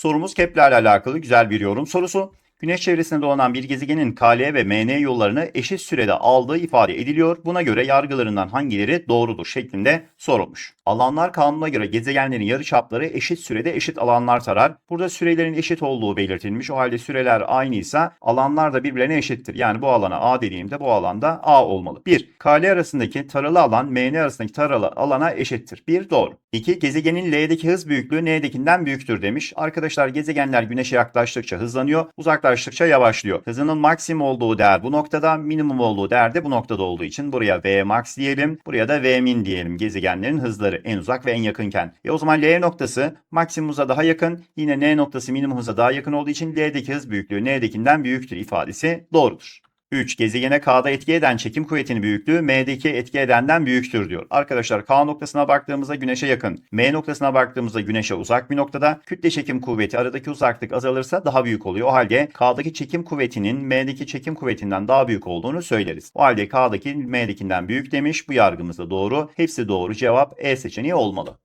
Sorumuz Kepler'le alakalı güzel bir yorum sorusu. Güneş çevresinde dolanan bir gezegenin KL ve MN yollarını eşit sürede aldığı ifade ediliyor. Buna göre yargılarından hangileri doğrudur şeklinde sorulmuş. Alanlar kanununa göre gezegenlerin yarıçapları eşit sürede eşit alanlar tarar. Burada sürelerin eşit olduğu belirtilmiş. O halde süreler aynıysa alanlar da birbirine eşittir. Yani bu alana A dediğimde bu alanda A olmalı. 1. KL arasındaki taralı alan MN arasındaki taralı alana eşittir. 1. Doğru. 2. Gezegenin L'deki hız büyüklüğü N'dekinden büyüktür demiş. Arkadaşlar gezegenler güneşe yaklaştıkça hızlanıyor. Uzaklaştıkça yavaşlıyor. Hızının maksimum olduğu değer bu noktada, minimum olduğu değer de bu noktada olduğu için buraya V max diyelim. Buraya da V min diyelim gezegenlerin hızları en uzak ve en yakınken. E o zaman L noktası maksimumuza daha yakın. Yine N noktası minimumuza daha yakın olduğu için L'deki hız büyüklüğü N'dekinden büyüktür ifadesi doğrudur. 3. Gezegene K'da etki eden çekim kuvvetinin büyüklüğü M'deki etki edenden büyüktür diyor. Arkadaşlar K noktasına baktığımızda Güneş'e yakın, M noktasına baktığımızda Güneş'e uzak bir noktada kütle çekim kuvveti aradaki uzaklık azalırsa daha büyük oluyor. O halde K'daki çekim kuvvetinin M'deki çekim kuvvetinden daha büyük olduğunu söyleriz. O halde K'daki M'dekinden büyük demiş. Bu yargımız da doğru. Hepsi doğru. Cevap E seçeneği olmalı.